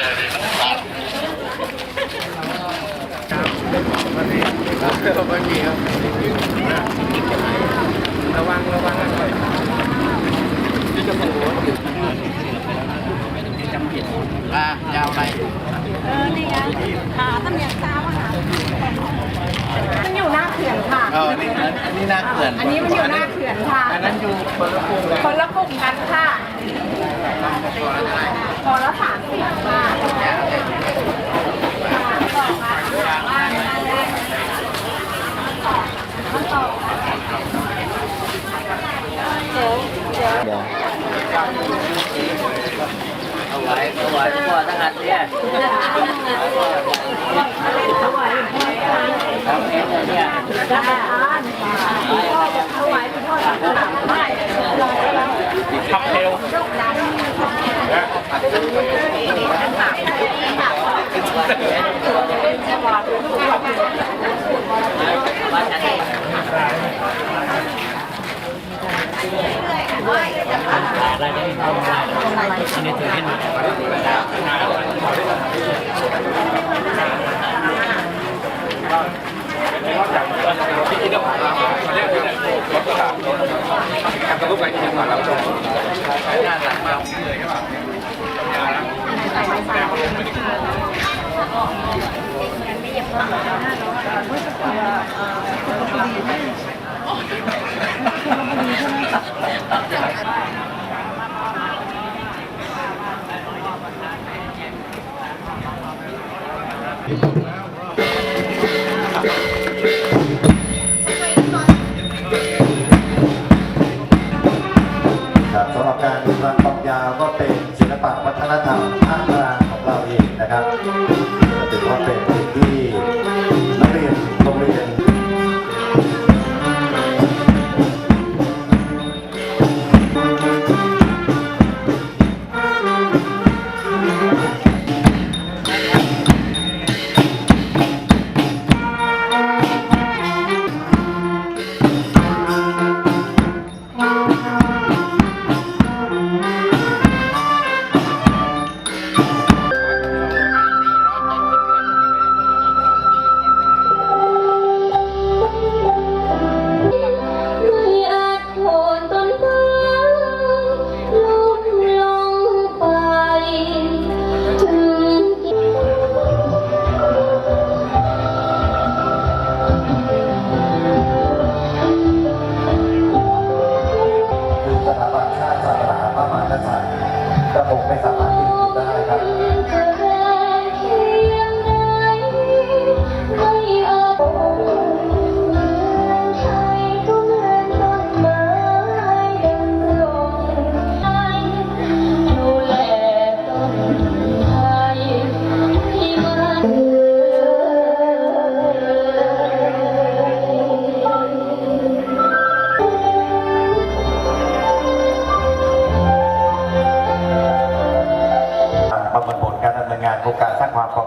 ไม่มีครับระวังระวังหน่อยที่จะพูดจำผิดอ่ายาวไปเออนี่ไงขาตำเนียงซ้าอะค่ะมันอยู่หน้าเขื่อนค่ะเออนี่นนี้น่าเขื่อนอันนี้มันอยู่หน้าเขื่อนค่ะอันนั้นอยู่คนละกลุ่มคนละกลุ่มกันค่ะพอและสามสิบค่ะต่อค่ะเดี๋ยวเดี๋ยว เอาไว้เอาไว้ก่อนทั้งอันเนี่ยทำเองเลยเนี่ยได้พ่อจะถวายคุณพ่อจะถวายไม่ขับเร็ว อะไรได้ทำอะไรอันนี้ถือให้หน่อย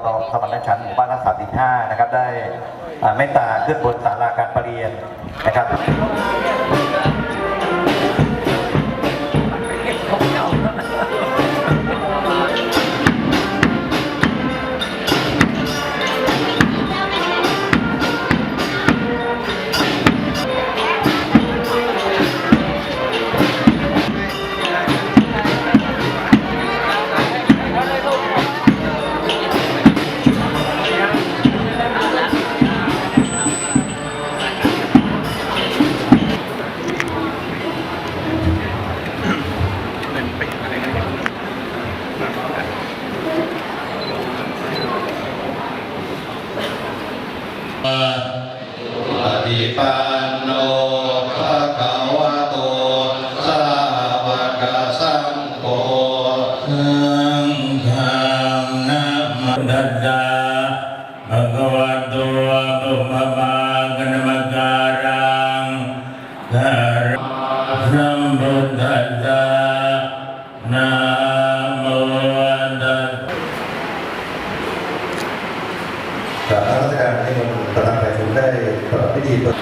การสร้างความปรองดองสมรรถฉันหมู่บ้านรักษาสินห้านะครับ ได้อ่าเมตตาขึ้นบนศาลาการประเรียนนะครับ ปันโนภะคะวะโตสาวกสังโฆสังฆังนะมะดัส การในวันประธานฝ่ายสูงได้ประกอบพิธีเปิด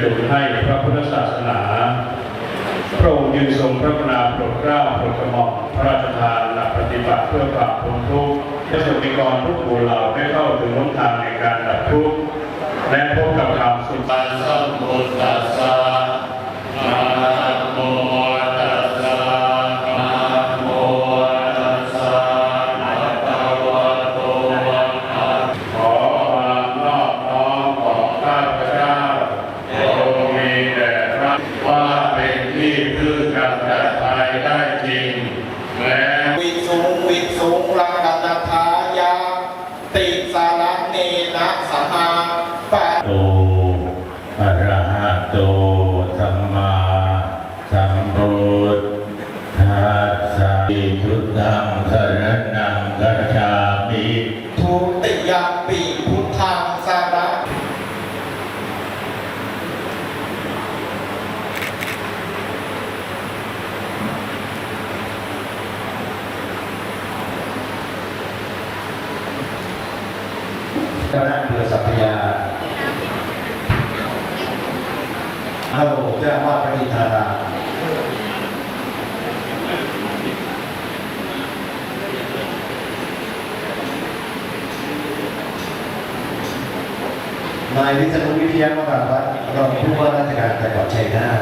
จุให้พระพุทธศาสนา พระองค์ยืนทรงพระ ดเกล้าโปรดกระหม่อมพระราชทานหลักปฏิบัติเพื่อปราบพ้นทุกข์ให้ประสบนิกรทุกหมู่เหล่าได้เข้าถึงหนทางในการดับทุกข์และพบกับความสุขปัสสัมพุทธัสสะ ฉามิทุติยมปีพุทธังสารคณะเพื่อสัพยาฮัลโหลเจ้าว่าพระอินทรา นายวิษณุวิทยามการวัดรองผู้ว่าราชการจังหวัดชัยนาท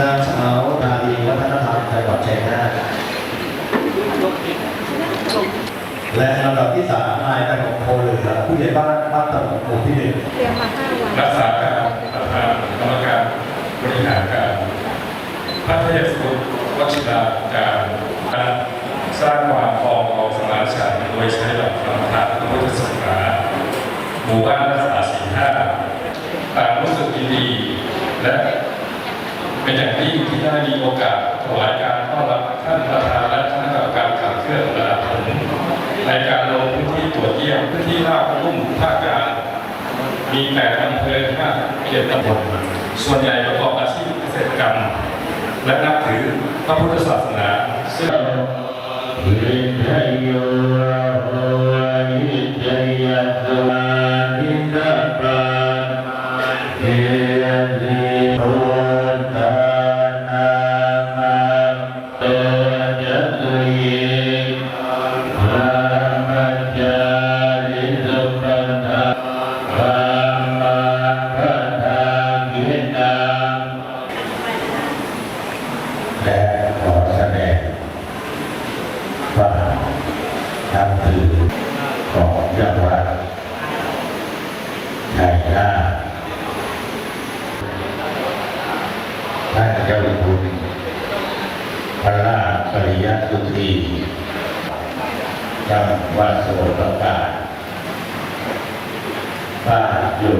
นางสาวนาลีวัฒนธรรมจังหวัดชัยนาทและลำดับที่สามนายกนกโพเหลือผู้ใหญ่บ้านบ้านตะหมหมู่ที่หนึ่งเตรียมมาห้าวันรักษาการประธานกรรมการบริหารการพระเทพสุทวชิราการสร้างความปรอาฉันโดยใช้หลักธรรมทานพระพุทธศาสนาหมู่บ้านรักษาศีลห้าต่างรู้สึกยินดีและเป็นอย่างยิ่งที่ได้มีโอกาสถวายการต้อนรับท่านประธานและคณะกรรมการขับเคลื่อนระดับผมในการลงพื้นที่ตรวจเยี่ยมพื้นที่ราบรุ่มภาคกลางมีแปดอำเภอห้าเจ็ดตำบลส่วนใหญ่ประกอบอาชีพเกษตรกรรม และนับถือพระพุทธศาสนาซึ่ง วิ ชัยนาท่านเจ้าคุณพระราชปริยัติสุธีจังวัดสมุทรปราการบ้านอยู่